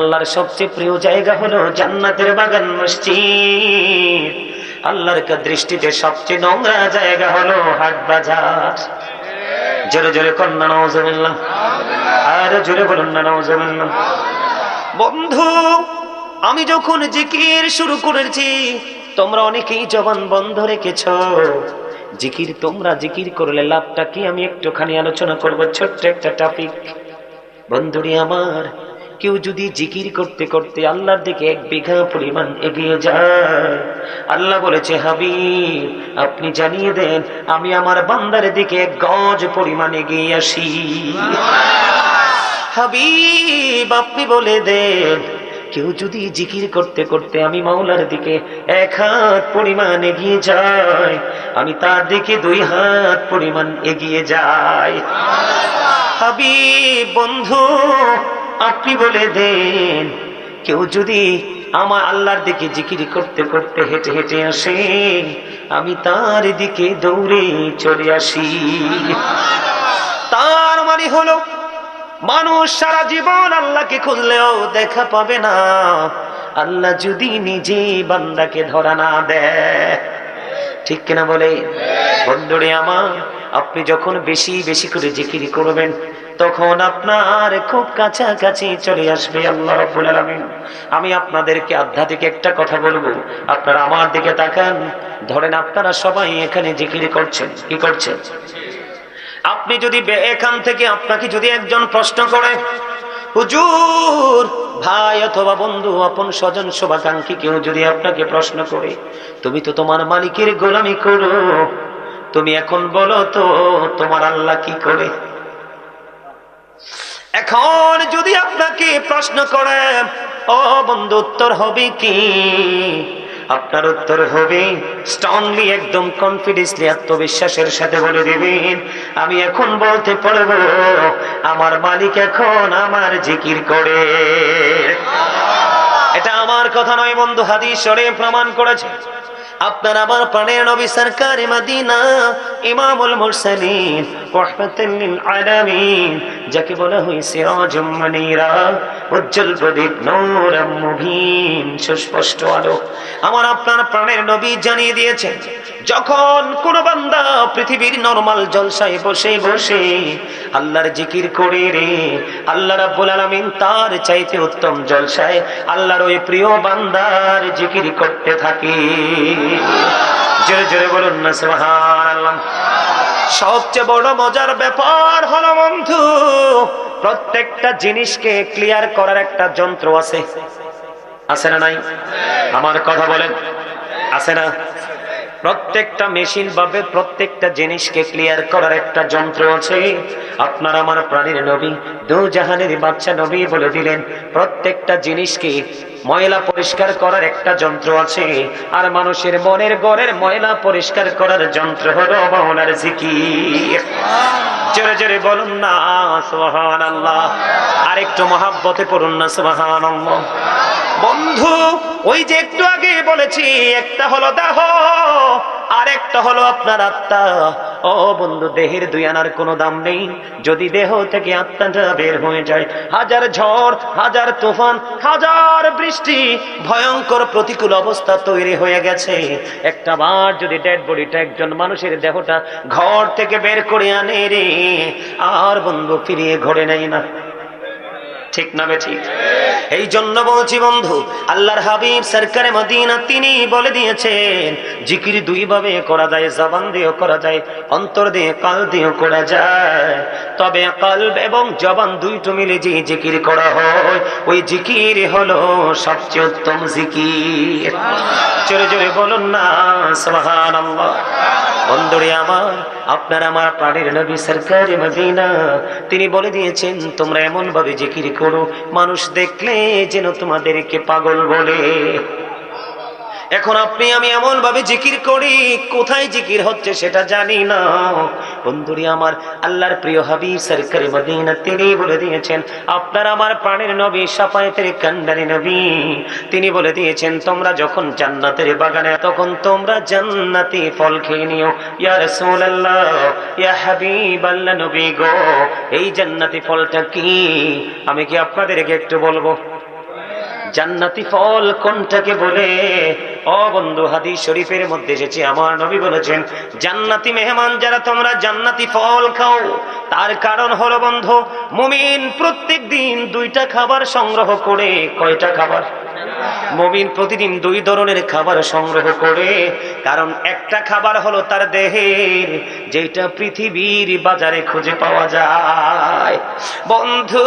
আল্লাহর সবচেয়ে প্রিয় জায়গা হলো জান্নাতের বাগান মসজিদ। আল্লাহর দৃষ্টিতে সবচেয়ে নোংরা জায়গা হলো হাট বাজার। জোরে জোরে কন্যা নওয়াজ আর জোরে বলুন না নওয়াজ বন্ধু, আমি যখন জিকির শুরু করেছি, তোমরা অনেকেই জবান বন্ধ রেখেছ। জিকির তোমরা জিকির করলে লাভটা কি? আমি একটুখানি আলোচনা করব, ছোট্ট একটা টপিক বন্ধুরি আমার কেউ যদি জিকির করতে করতে আল্লাহর দিকে এক বিঘা পরিমাণ এগিয়ে যায়, আল্লাহ বলেছে, হাবিব, আপনি জানিয়ে দেন, আমি আমার বান্দার দিকে এক গজ পরিমাণ এগিয়ে আসি। হাবিব, আপনি বলে দেন, কেউ যদি জিকির করতে করতে আমি মাওলার দিকে এক হাত পরিমাণ এগিয়ে যাই আমি তার দিকে দুই হাত পরিমাণ এগিয়ে যাই। হাবিব, বন্ধু আপনি বলে দেন, কেউ যদি আমার আল্লাহর দিকে জিকিরি করতে করতে হেঁটে হেঁটে আসে, আমি তার দিকে দৌড়ে চলে আসি। তার মানে হলো, মানুষ সারা জীবন আল্লাহকে খুঁজলেও দেখা পাবে না। আল্লাহ যদি নিজে বান্দাকে ধরা না দেয়, ঠিক কিনা বলে? বন্ধুরে আমার, আপনি যখন বেশি বেশি করে জিকিরি করবেন তখন আপনার খুব কাছাকাছি চলে আসবে, আল্লাহ রাব্বুল আলামিন। আমি আপনাদেরকে আধ্যাত্মিক একটা কথা বলব। আপনারা আমার দিকে তাকান। ধরেন আপনারা সবাই এখানে জিকির করছেন। কি করছেন? আপনি যদি এখান থেকে আপনাকে যদি একজন প্রশ্ন করে, হুজুর, ভাই অথবা বন্ধু, আপন স্বজন, শোভাকাঙ্ক্ষী কেউ যদি আপনাকে প্রশ্ন করে, তুমি তো তোমার মালিকের গোলামি করো। তুমি এখন বলো তো, তোমার আল্লাহ কি করে? এখন যদি আপনাকে প্রশ্ন করে, ও বন্ধু, উত্তর হবে কি? আপনার উত্তর হবে স্ট্রংলি একদম কনফিডেন্সলি আত্মবিশ্বাসের সাথে বলে দিবেন। আমি এখন বলতে পারব, আমার মালিক এখন আমার জিকির করে। এটা আমার কথা নয় বন্ধু, হাদিস প্রমাণ করেছে। আপনার আমার প্রাণের নবী সরকার মাদিনা ইমামুল মুরসালিন লিল আলামিন, যাকে বলা হয় সিরাজুম মুনীরা, উজ্জ্বল প্রদীপ নূরম মুবিন, সুস্পষ্ট আলো। আমার আপনার প্রাণের নবী জানিয়ে দিয়েছেন, যখন কোন বান্দা পৃথিবীর নরমাল জলসায় বসে বসে আল্লাহর জিকির করে রে, আল্লাহ রাব্বুল আলামিন তার চাইতে উত্তম জলসায় আল্লাহর ওই প্রিয় বান্দার জিকির করতে থাকে। জোরে জোরে বলুন না সুবহানাল্লাহ সবচেয়ে বড় মজার ব্যাপার হলো বন্ধু, প্রত্যেকটা জিনিসকে ক্লিয়ার করার একটা যন্ত্র আছে। আছে না নাই? আমার কথা বলেন। আছে না? প্রত্যেকটা মেশিন ভাবে প্রত্যেকটা জিনিসকে ক্লিয়ার করার একটা যন্ত্র আছে। আপনার আমার প্রাণীর নবী দু জাহানের বাচ্চা নবী বলে দিলেন, প্রত্যেকটা জিনিসকে ময়লা পরিষ্কার করার একটা যন্ত্র আছে। আর মানুষের মনের গড়ের ময়লা পরিষ্কার করার যন্ত্র হলো মৌলার জিকির। জোরে জোরে বলুন না সোহান আল্লাহ আর একটু মহাব্বতে পড়ুন না সোহান বন্ধু, ওই যে একটু আগে বলেছি, একটা হলো দাহ আর একটা হলো আপনার আত্মা। ও বন্ধু, দেহের দুই আনার কোনো দাম নেই। যদি দেহ থেকে আত্মাটা বের হয়ে যায়, হাজার ঝড়, হাজার তুফান, হাজার বৃষ্টি, ভয়ঙ্কর প্রতিকূল অবস্থা তৈরি হয়ে গেছে। একটা বার যদি ডেড বডিটা একজন মানুষের দেহটা ঘর থেকে বের করে আনে রে, আর বন্ধু ফিরিয়ে ঘরে নেয় না। ঠিক না বে ঠিক? এই জন্য বলছি বন্ধু, আল্লাহর হাবিব সরকারে মদিনা তিনি বলে দিয়েছেন, জিকির দুই ভাবে করা যায়, জবান দিয়েও করা যায়, অন্তর দিয়ে কাল দিয়েও করা যায়। তবে কলব এবং জবান দুইটো মিলে যে জিকির করা হয়, ওই জিকির হলো সবচেয়ে উত্তম জিকির। জোরে জোরে বলুন না, সুবহানাল্লাহ। বন্ধুরে আমার, আপনার আমার প্রাণের নবী সরকার তিনি বলে দিয়েছেন, তোমরা এমন ভাবে জিকির করো, মানুষ দেখলে যেন তোমাদেরকে পাগল বলে। এখন আপনি, আমি এমন ভাবে জিকির করি, কোথায় জিকির হচ্ছে সেটা জানি না। বন্ধুরি, আমার আল্লাহর প্রিয় হাবি সরকারি মদিনা, তিনি বলে দিয়েছেন, আপনার আমার প্রাণের নবী, সাফায়েতের কান্ডারি নবী, তিনি বলে দিয়েছেন, তোমরা যখন জান্নাতের বাগানে, তখন তোমরা জান্নাতি ফল খেয়ে নিও। ইয়া রাসূলুল্লাহ, ইয়া হাবিব আল্লাহ নবী গো, এই জান্নাতি ফলটা কি? আমি কি আপনাদেরকে একটু বলব? জান্নাতি ফল কোনটাকে বলে? ও বন্ধু, হাদিস শরীফের মধ্যে এসেছে, আমার নবী বলেছেন, জান্নাতি মেহমান যারা তোমরা জান্নাতি ফল খাও, তার কারণ হলো বন্ধু, মুমিন প্রত্যেক দিন দুইটা খাবার সংগ্রহ করে, কয়টা খাবার? মমিন প্রতিদিন দুই ধরনের খাবার সংগ্রহ করে, কারণ একটা খাবার হলো তার দেহের, যেটা পৃথিবীর বাজারে খুঁজে পাওয়া যায়। বন্ধু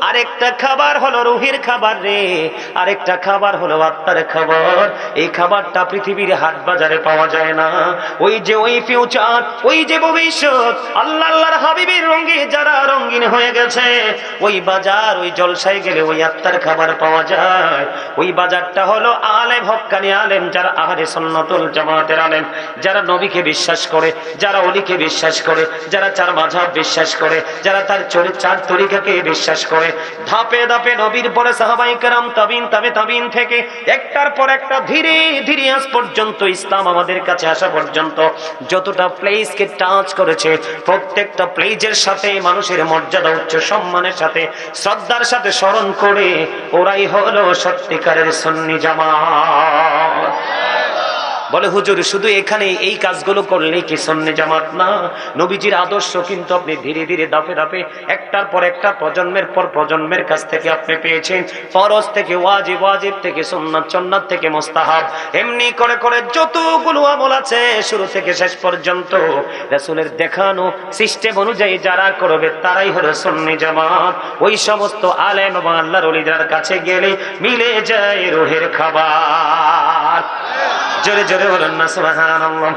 আরেকটা খাবার হলো রুহির খাবার রে। আরেকটা খাবার হলো আত্মার খাবার। এই খাবারটা পৃথিবীর হাট বাজারে পাওয়া যায় না। ওই যে ওই ফিউচার ওই যে ভবিষ্যৎ, আল্লাহ আল্লাহর হাবিবের রঙে যারা রঙিন হয়ে গেছে, ওই বাজার, ওই জলসায় গেলে ওই আত্মার খাবার পাওয়া যায়। ওই বাজারটা হলো আলেম, হক্কানি আলেম, যারা আহারে সন্ন্যতুল জামাতের আলেম, যারা নবীকে বিশ্বাস করে, যারা অলিকে বিশ্বাস করে, যারা চার মাঝাব বিশ্বাস করে, যারা তার চার তরিকাকে বিশ্বাস করে ধাপে ধাপে নবীর পরে সাহাবাই কারাম তাবিন, তাবে তাবিন থেকে একটার পর একটা ধীরে ধীরে আজ পর্যন্ত ইসলাম আমাদের কাছে আসা পর্যন্ত যতটা প্লেসকে টাচ করেছে, প্রত্যেকটা প্লেজের সাথে মানুষের মর্যাদা, উচ্চ সম্মানের সাথে, শ্রদ্ধার সাথে স্মরণ করে ওরাই হলো সত্যিকারের সন্নি জামাত। বলে, হুজুর, শুধু এখানে এই কাজগুলো করলেই কি সন্নি জামাত না? নবীজির আদর্শ কিন্তু আপনি ধীরে ধীরে দাপে দাপে একটার পর একটা প্রজন্মের পর প্রজন্মের কাছ থেকে আপনি পেয়েছেন। ফরজ থেকে ওয়াজিব ওয়াজিব থেকে সুন্নাত সুন্নাত থেকে মোস্তাহাব। এমনি করে করে যতগুলো আমল আছে শুরু থেকে শেষ পর্যন্ত রাসূলের দেখানো সিস্টেম অনুযায়ী যারা করবে তারাই হলো সন্নি জামাত। ওই সমস্ত আলেম এবং আল্লাহর কাছে গেলে মিলে যায় রোহের খাবার। জোরে জোরে বলুন না, সুবহানাল্লাহ।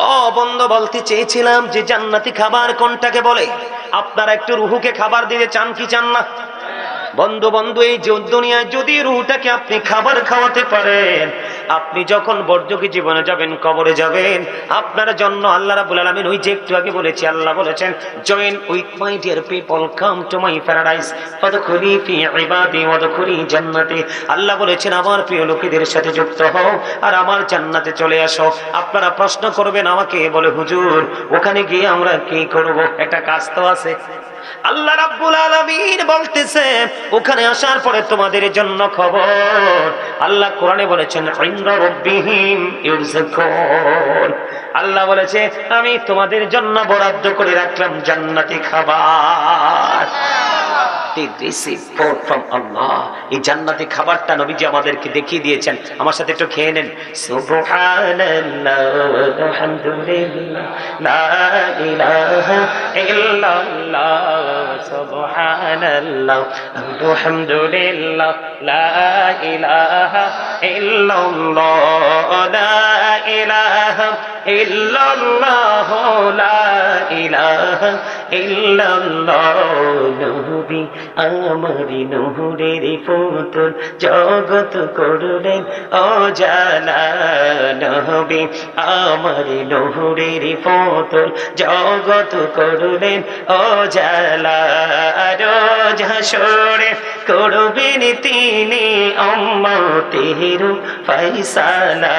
ও বন্ধ, বলতে চেয়েছিলাম যে জান্নাতি খাবার কোনটাকে বলে? আপনারা একটু রুহুকে খাবার দিতে চান কি চান না? বন্ধু বন্ধু এই দুনিয়ায় যদি রুহটাকে আপনি খাবার খাওয়াতে পারেন, আপনি যখন বর্জকি জীবনে যাবেন, কবরে যাবেন, আপনার জন্য আল্লাহ রাব্বুল আলামিন ওই যে একটু আগে বলেছি, আল্লাহ বলেছেন join with my dear people come to my paradise ফাদখুলি ফি ইবাদি জান্নাতি আল্লাহ বলেছেন, আমার প্রিয় লোকেদের সাথে যুক্ত হও আর আমার জান্নাতে চলে আসো। আপনারা প্রশ্ন করবেন আমাকে, বলে, হুজুর, ওখানে গিয়ে আমরা কি করব? একটা কাজ তো আছে। আল্লাহ রাব্বুল আলামিন বলতেছে, ওখানে আসার পরে তোমাদের জন্য খবর। আল্লাহ কোরআনে বলেছেন আল্লাহ বলেছে, আমি তোমাদের জন্য বরাদ্দ করে রাখলাম জান্নাতি খাবার। They receive food from Allah এই জান্নাতি খাবারটা নবীজি আমাদেরকে দেখিয়ে দিয়েছেন। আমার সাথে একটু খেয়ে নেন। সুবহানাল্লাহ, আলহামদুলিল্লাহ, লা ইলাহা ইল্লাল্লাহ, সুবহানাল্লাহ, আলহামদুলিল্লাহ, লা ইলাহা ইল্লাল্লাহ, লা ইলাহা আমারি নহরের পুতুল জগৎ করলেন অজালা নবী। আমারি নহরের পুতুল জগৎ করলেন অজালা রোজ হাসরে করবেন তিনি অম্মতের ফৈসালা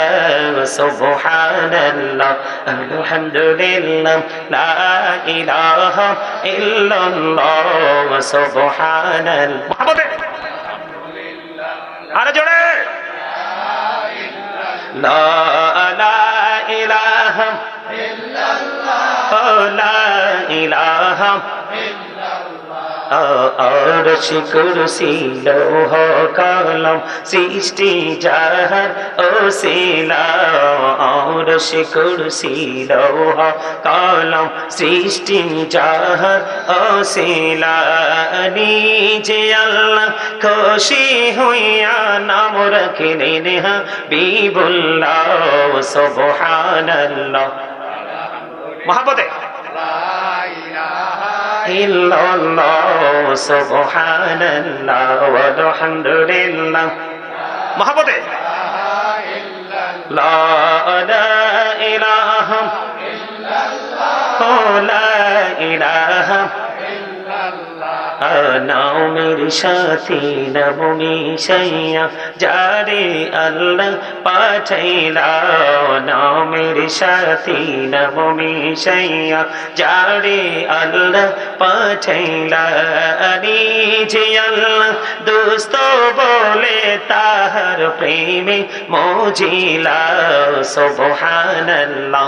সুবহানাল্লাহ। আলহামদুলিল্লাহ লা ইলাহা ইল্লাল্লাহ সুবহানাল্লাহ। মহব্বতে আরে জোরে। লা লা ইলাহা ইল্লাল্লাহ। লা ইলাহা আরশ কুরসি লৌহ কলম সৃষ্টি যাহার ও শিলা আরশ কুরসি লৌহ কলম সৃষ্টি যাহার ও শিলা নিজে আল্লাহ খুশি হইয়া নাম রাখিলেন হাবিবুল্লাহ, সুবহানাল্লাহ। মহাপতে ইল্লাল্লাহ সুবহানাল্লাহ ওয়ালহামদুলিল্লাহ মহাপতে লা ইলাহা ইল্লাল্লাহ লা ইল্লাল্লাহ নামের সাথে নাম মিশাইয়া যারে আল্লাহ পাঠাইলা নামের সাথে নাম মিশাইয়া যারে আল্লাহ পাঠাইলা যে আল্লাহ দোস্ত বলে তাহার প্রেমে মজিলা সুবহানাল্লাহ।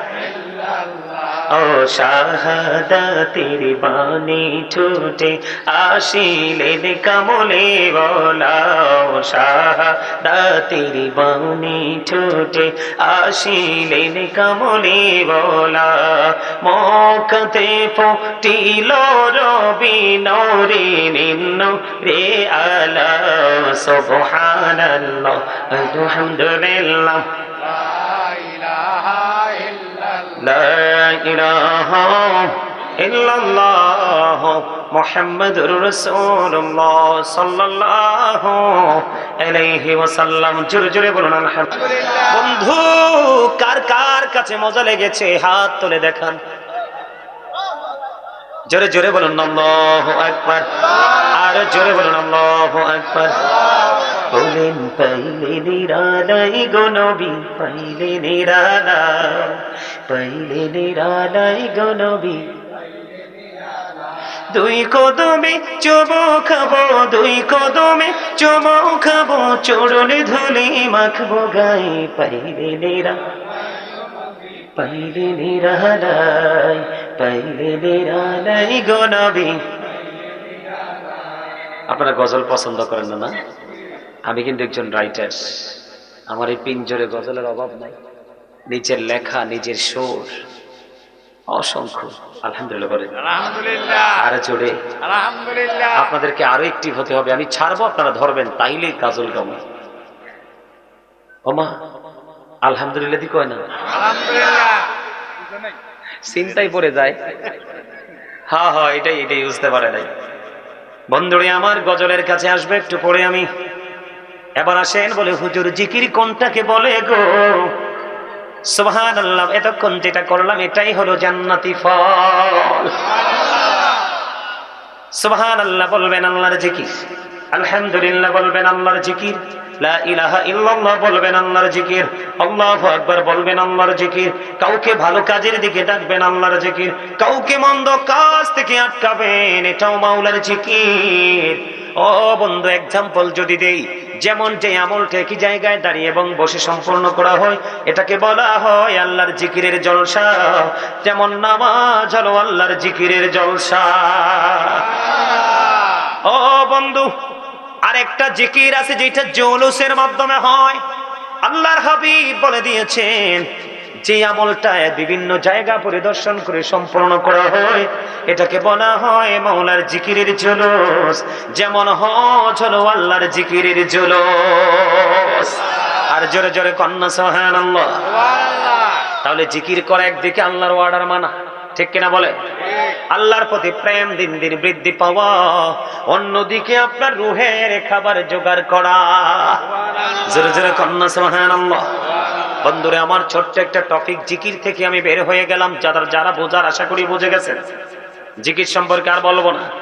ও শাহাদাতের বাণী ছুটে আসিলেন কামলে বলা ও শাহাদাতের বাণী ছুটে আসিলেন কামলে বলা মকতে ফুটিল রবি নরে নিন্ন রে আলা, সুবহানাল্লাহ, আলহামদুলিল্লাহ। لا إله إلا الله محمد رسول الله صلى الله عليه وسلم জোরে জোরে বলুন আলহামদুলিল্লাহ বন্ধু কার কার কাছে মজা লেগেছে হাত তুলে দেখান জোরে জোরে বলুন আল্লাহু আকবার আর জোরে বলুন আল্লাহু আকবার বলেন পাইলে নিরালাই গো নবী পাইলে নিরালাই পাইলে নিরালাই গো দুই কদমে চুমো খাব, দুই কদমে চুমো খাব চড়লে ধুলি মাখবো গায়ে। পাইলে নিরা পাইলে নিরালাই পাইলে নিরালাই গো নবী। আপনারা গজল পছন্দ করেন না? আমি কিন্তু একজন রাইটার আমার এই পিঞ্জরে গজলের অভাব নাই। নিজের লেখা নিজের সুর। অসংখ্য। আলহামদুলিল্লাহ আর জোরে। আলহামদুলিল্লাহ। আপনাদেরকে আরও একটি হতে হবে। আমি ছাড়বো আপনারা ধরবেন তাইলে গাজল গামো ওমা আলহামদুলিল্লাহ দি কয় না? চিন্তাই পড়ে যায়। হ্যাঁ হ্যাঁ এটাই এটাই বুঝতে পারে নাই। বন্ধুরে আমার গজলের কাছে আসবে একটু পরে আমি। এবার আসেন বলে হুজুর জিকির কোনটাকে বলে গো? সুবহান আল্লাহ এতক্ষণ যেটা করলাম এটাই হলো জান্নাতি ফল। সুবহান আল্লাহ বলবেন আল্লাহর জিকির। আলহামদুলিল্লাহ, বলবেন আল্লাহর জিকির। লা ইলাহা ইল্লাল্লাহ, বলবেন আল্লাহর জিকির। কাউকে ভালো কাজের দিকে ডাকবেন আল্লাহর জিকির। কাউকে মন্দ কাজ থেকে আটকাবেন, এটাও মাওলার জিকির। ও বন্ধু এক্সাম্পল যদি দেই যেমন যে আমলটা একই জায়গায় দাঁড়িয়ে এবং বসে সম্পন্ন করা হয়, এটাকে বলা হয় আল্লাহর জিকিরের জলসা। যেমন নামাজ হলো আল্লাহর জিকিরের জলসা। ও বন্ধু, আরেকটা জিকির আছে যেটা জৌলুসের মাধ্যমে হয়। আল্লাহর হাবিব বলে দিয়েছেন যে আমলটা বিভিন্ন জায়গা পরিদর্শন করে সম্পূর্ণ করা হয়, এটাকে বলা হয় মাওলার জিকিরের জুলুস। যেমন হলো আল্লাহর জিকিরের জুলুস। আর জোরে জোরে কন্যা সোহান আল্লাহ তাহলে জিকির করা একদিকে আল্লাহর অর্ডার মানা। ঠিক কিনা বলে আল্লাহর প্রতি প্রেম, দিন দিন বৃদ্ধি পাওয়া। অন্যদিকে আপনার রুহের খাবার জোগাড় করা। জোরে জোরে কন্যা সোহান আল্লাহ বন্ধুরে, আমার ছোট্ট একটা টপিক জিকির থেকে আমি বের হয়ে গেলাম। যারা যারা বোঝার আশা করি বুঝে গেছেন। জিকির সম্পর্কে আর বলব না।